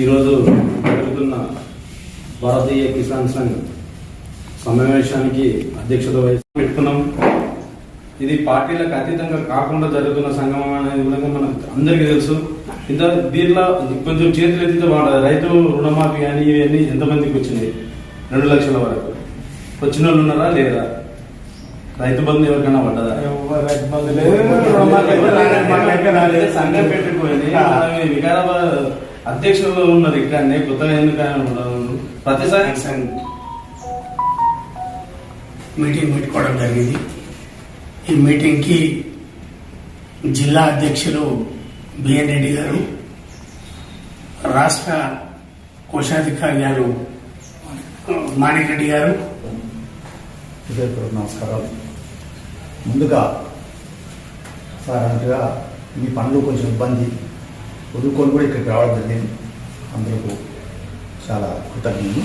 ఈరోజు జరుగుతున్న భారతీయ కిసాన్ సంఘ్ సమావేశానికి అధ్యక్షత వహిస్తూ పెట్టుకున్నాం. ఇది పార్టీలకు అతీతంగా కాకుండా జరుగుతున్న సంగమం అనేది కూడా మనకు అందరికీ తెలుసు. ఇంత దీంట్లో కొంచెం చేతులు ఎత్తితే వాళ్ళ రైతు రుణమాఫీ కానీ ఇవన్నీ ఎంతమందికి వచ్చింది రెండు లక్షల వరకు. వచ్చిన వాళ్ళు ఉన్నారా? లేదా రైతు బంధు ఎవరికైనా పడ్డదా సంఘం ఈ వికారాబాద్ అధ్యక్షులు ఉన్నారు ఇక్కడనే కొత్తగా ఎందుకు? ప్రతిసారి మీటింగ్ పెట్టుకోవడం జరిగింది ఈ మీటింగ్కి జిల్లా అధ్యక్షులు బిఎన్ రెడ్డి గారు రాష్ట్ర కోశాధికారి గారు మాణిక్ రెడ్డి గారు నమస్కారాలు ముందుగా సార్ అన్నట్టుగా మీ పనులు కొంచెం ఇబ్బంది వదులుకొని కూడా ఇక్కడికి రావడం జరిగింది. అందరికీ చాలా కృతజ్ఞతలు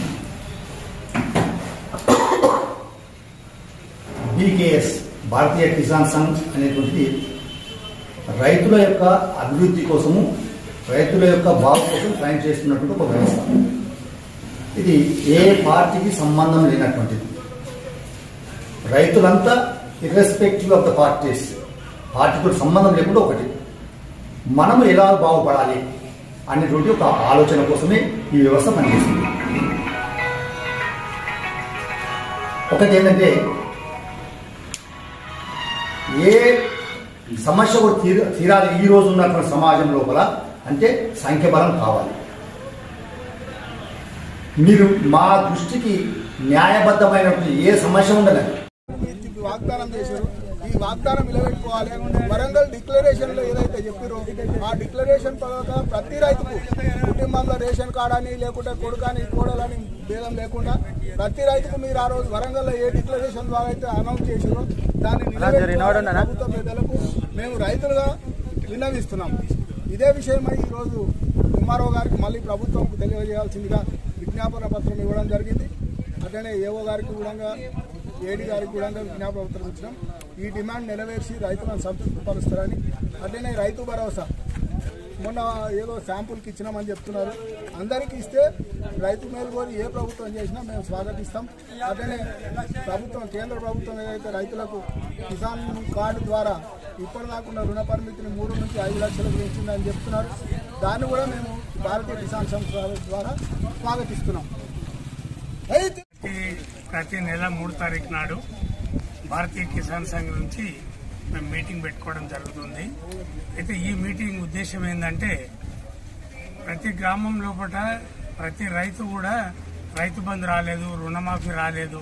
బీకేఎస్ భారతీయ కిసాన్ సంఘ్ అనేటువంటిది రైతుల యొక్క అభివృద్ధి కోసము రైతుల యొక్క బాగు కోసం ట్రైన్ చేస్తున్నటువంటి ఒక వ్యవస్థ. ఇది ఏ పార్టీకి సంబంధం లేనటువంటిది. రైతులంతా ఇర్రెస్పెక్టివ్ ఆఫ్ ద పార్టీస్ పార్టీతో సంబంధం లేకుండా ఒకటి. మనము ఎలా బాగుపడాలి అనేటువంటి ఒక ఆలోచన కోసమే ఈ వ్యవస్థ పనిచేస్తుంది. ఒకటి ఏంటంటే ఏ సమస్య కూడా తీర తీరాలి ఈ రోజు ఉన్నటువంటి సమాజం లోపల అంటే సంఖ్యబలం కావాలి. మీరు మా దృష్టికి న్యాయబద్ధమైనటువంటి ఏ సమస్య ఉండలేదు. వాగ్దానం చేశారు. ఈ వాగ్దానం నిలబెట్టుకోవాలి. వరంగల్ డిక్లరేషన్లో ఏదైతే చెప్పారో ఆ డిక్లరేషన్ ప్రకారం ప్రతి రైతుకు కుటుంబంలో రేషన్ కార్డ్ అని లేకుంటే కొడుకని కోడలని భేదం లేకుండా ప్రతి రైతుకు మీరు ఆ రోజు వరంగల్లో ఏ డిక్లరేషన్ ద్వారా అయితే అనౌన్స్ చేశారో దాన్ని ప్రభుత్వ పెద్దలకు మేము రైతులుగా విన్నవిస్తున్నాం. ఇదే విషయమై ఈరోజు ఎంఆర్ఓ గారికి మళ్ళీ ప్రభుత్వంకు తెలియజేయాల్సిందిగా విజ్ఞాపన పత్రం ఇవ్వడం జరిగింది. అట్లనే ఏఓ గారికి కూడా ఏడి గారికి కూడా విజ్ఞాపన ఇచ్చినాం ఈ డిమాండ్ నెరవేర్చి రైతులను సంతృప్తిపరుస్తారని అట్లనే రైతు భరోసా. మొన్న ఏదో శాంపుల్కి ఇచ్చినామని చెప్తున్నారు. అందరికీ ఇస్తే రైతు మేలు ఏ ప్రభుత్వం చేసినా మేము స్వాగతిస్తాం. అట్లనే ప్రభుత్వం కేంద్ర ప్రభుత్వం ఏదైతే రైతులకు కిసాన్ కార్డు ద్వారా ఇప్పటిదాకుండా రుణ పరిమితిని మూడు నుంచి ఐదు లక్షలకు పెంచిందని చెప్తున్నారు. దాన్ని కూడా మేము భారతీయ కిసాన్ సంస్థ ద్వారా స్వాగతిస్తున్నాం. రైతు ప్రతి నెల మూడు తారీఖు నాడు భారతీయ కిసాన్ సంఘ్ నుంచి మేము మీటింగ్ పెట్టుకోవడం జరుగుతుంది. అయితే ఈ మీటింగ్ ఉద్దేశం ఏంటంటే ప్రతి గ్రామం లోపల ప్రతి రైతు కూడా రైతు బంధు రాలేదు రుణమాఫీ రాలేదు.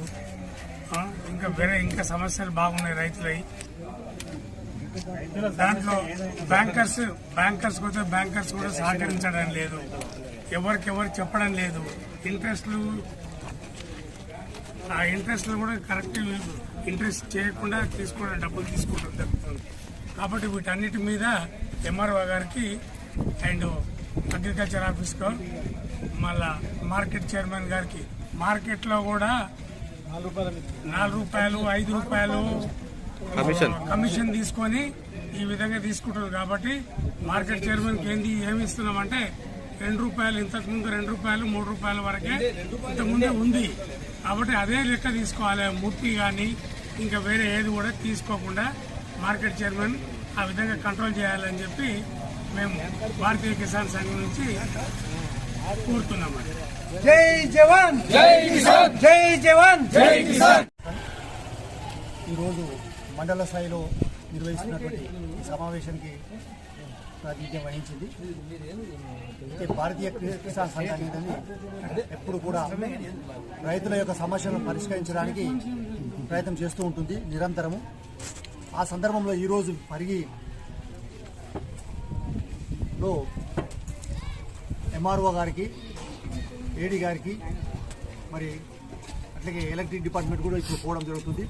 ఇంకా వేరే ఇంకా సమస్యలు బాగున్నాయి రైతులై. దాంట్లో బ్యాంకర్స్ బ్యాంకర్స్ పోతే బ్యాంకర్స్ కూడా సహకరించడం లేదు. ఎవరికెవరు చెప్పడం లేదు. ఇంట్రెస్ట్లు ఆ ఇంట్రెస్ట్ కూడా కరెక్ట్ ఇంట్రెస్ట్ చేయకుండా తీసుకోవడం డబ్బులు తీసుకోవడం జరుగుతుంది. కాబట్టి వీటన్నిటి మీద ఎంఆర్ఓ గారికి అండ్ అగ్రికల్చర్ ఆఫీస్కో మళ్ళా మార్కెట్ చైర్మన్ గారికి మార్కెట్లో కూడా నాలుగు రూపాయలు ఐదు రూపాయలు కమిషన్ తీసుకొని ఈ విధంగా తీసుకుంటారు కాబట్టి మార్కెట్ చైర్మన్కి ఏంది ఏమి ఇస్తున్నామంటే రెండు రూపాయలు ఇంతకు ముందు రెండు రూపాయలు మూడు రూపాయల వరకే ఇంతకుముందే ఉంది. కాబట్టి అదే లెక్క తీసుకోవాలి. ముట్టి కానీ ఇంకా వేరే ఏది కూడా తీసుకోకుండా మార్కెట్ చైర్మన్ ఆ విధంగా కంట్రోల్ చేయాలని చెప్పి మేము భారతీయ కిసాన్ సంఘం నుంచి కోరుతున్నామండి జై జవాన్! జై కిసాన్! జై జవాన్! జై కిసాన్! ఈరోజు మండల స్థాయిలో నిర్వహిస్తున్నటువంటి ఈ సమావేశానికి ప్రాతినిధ్యం వహించింది. అయితే భారతీయ కిసాన్ సంఘాన్ని అనేది ఎప్పుడు కూడా రైతుల యొక్క సమస్యలను పరిష్కరించడానికి ప్రయత్నం చేస్తూ ఉంటుంది నిరంతరము. ఆ సందర్భంలో ఈరోజు పరిగి లో ఎంఆర్ఓ గారికి ఏడీ గారికి మరి అట్లాగే ఎలక్ట్రిక్ డిపార్ట్మెంట్ కూడా ఇప్పుడు పోవడం జరుగుతుంది.